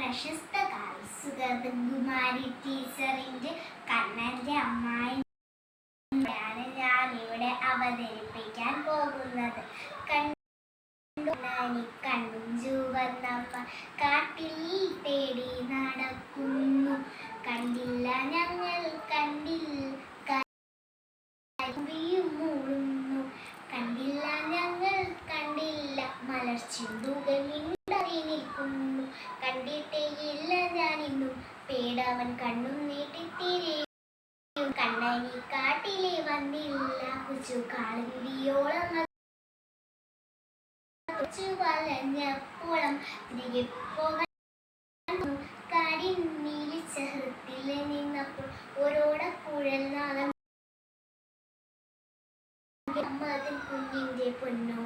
പ്രശസ്ത സുഗതകുമാരി ടീച്ചറിന്റെ കണ്ണന്റെ അമ്മായി ാണ് ഞാൻ ഇവിടെ അവതരിപ്പിക്കാൻ പോകുന്നത്. കണ്ണി കണ്ണും ചുവന്നമ്മ കാട്ടിൽ തേടി നടക്കുന്നു. കണ്ടില്ല ഞങ്ങൾ കണ്ടില്ല മൂളുന്നു. കണ്ടില്ല ഞങ്ങൾ കണ്ടില്ല നിൽക്കുന്നു ഇല്ല ഞാനിന്നും പേടവൻ കണ്ണും നീട്ടിത്തിരിയും കണ്ണനി കാട്ടിലെ വന്നില്ല. കൊച്ചു കാളിയോളം കൊച്ചു വലഞ്ഞപ്പോളം തിരികെ പോകാൻ കാടി നീലിച്ച ഹൃത്തിൽ നിന്നപ്പോൾ ഓരോടക്കുഴൽ നാദം അമ്മതൻ കുഞ്ഞിന്റെ പൊന്നോ